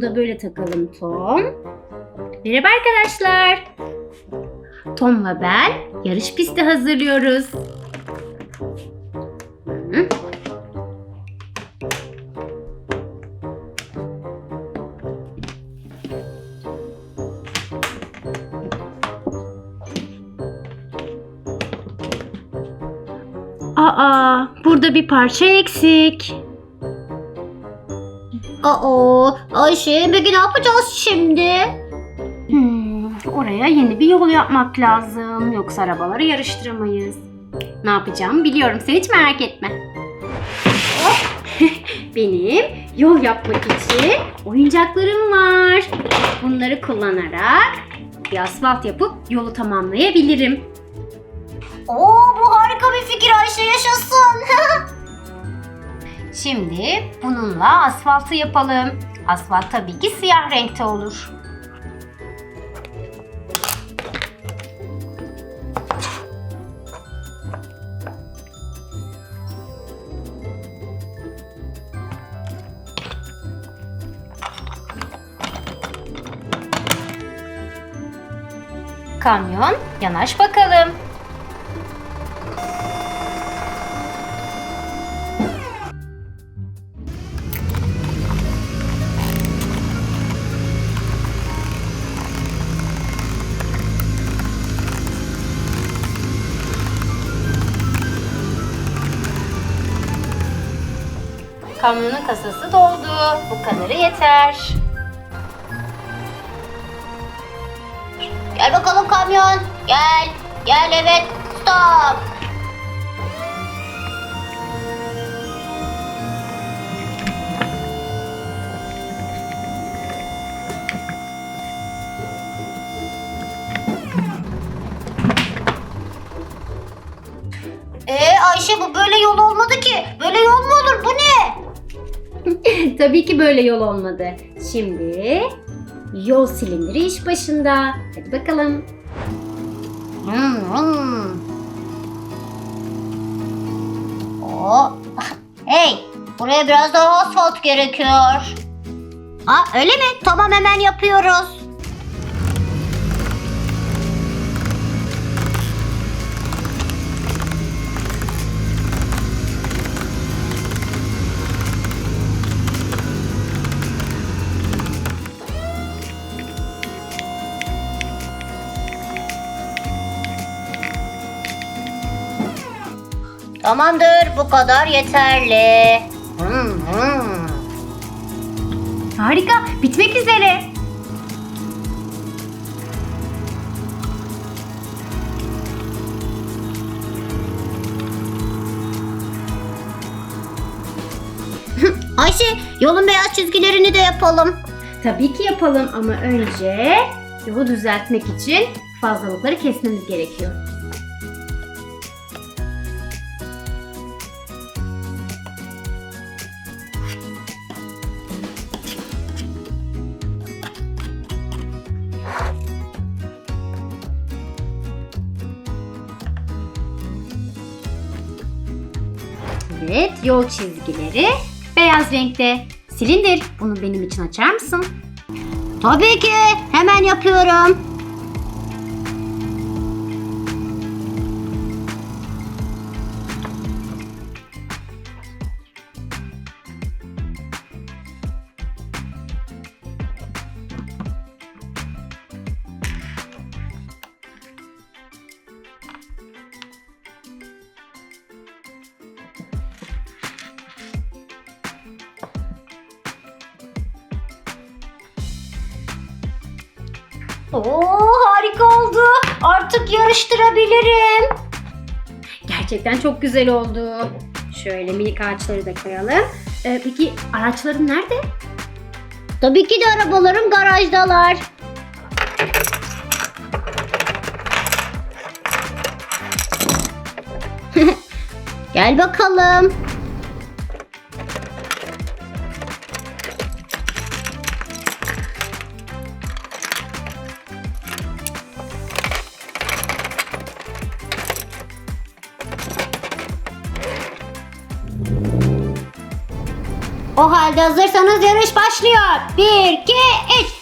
Bunu da böyle takalım Tom. Merhaba arkadaşlar. Tom'la ben yarış pisti hazırlıyoruz. Hı. Aa, burada bir parça eksik. Aa, Ayşe, peki ne yapacağız şimdi? Hmm, oraya yeni bir yol yapmak lazım. Yoksa arabaları yarıştıramayız. Ne yapacağımı biliyorum. Sen hiç merak etme. Benim yol yapmak için oyuncaklarım var. Bunları kullanarak bir asfalt yapıp yolu tamamlayabilirim. Oo, bu harika bir fikir Ayşe. Şimdi bununla asfaltı yapalım. Asfalt tabii ki siyah renkte olur. Kamyon, yanaş bakalım. Kamyonun kasası doldu. Bu kadarı yeter. Gel bakalım kamyon. Gel. Gel evet. Stop. Ee Ayşe bu böyle yol olmadı ki. Böyle yol mu olur? Bu ne? Tabii ki böyle yol olmadı. Şimdi yol silindiri iş başında. Hadi bakalım. Hmm. Oo. Hey, buraya biraz daha asfalt gerekiyor. Aa, öyle mi? Tamam hemen yapıyoruz. Tamamdır, bu kadar yeterli. Hmm, hmm. Harika, bitmek üzere. Ayşe, yolun beyaz çizgilerini de yapalım. Tabii ki yapalım ama önce yolu düzeltmek için fazlalıkları kesmemiz gerekiyor. Evet, yol çizgileri beyaz renkte. Silindir, bunu benim için açar mısın? Tabii ki, hemen yapıyorum. Oo, harika oldu. Artık yarıştırabilirim. Gerçekten çok güzel oldu. Şöyle minik ağaçları da koyalım. Ee, peki araçların nerede? Tabii ki de arabalarım garajdalar. Gel bakalım. O halde hazırsanız yarış başlıyor. 1, 2, 3.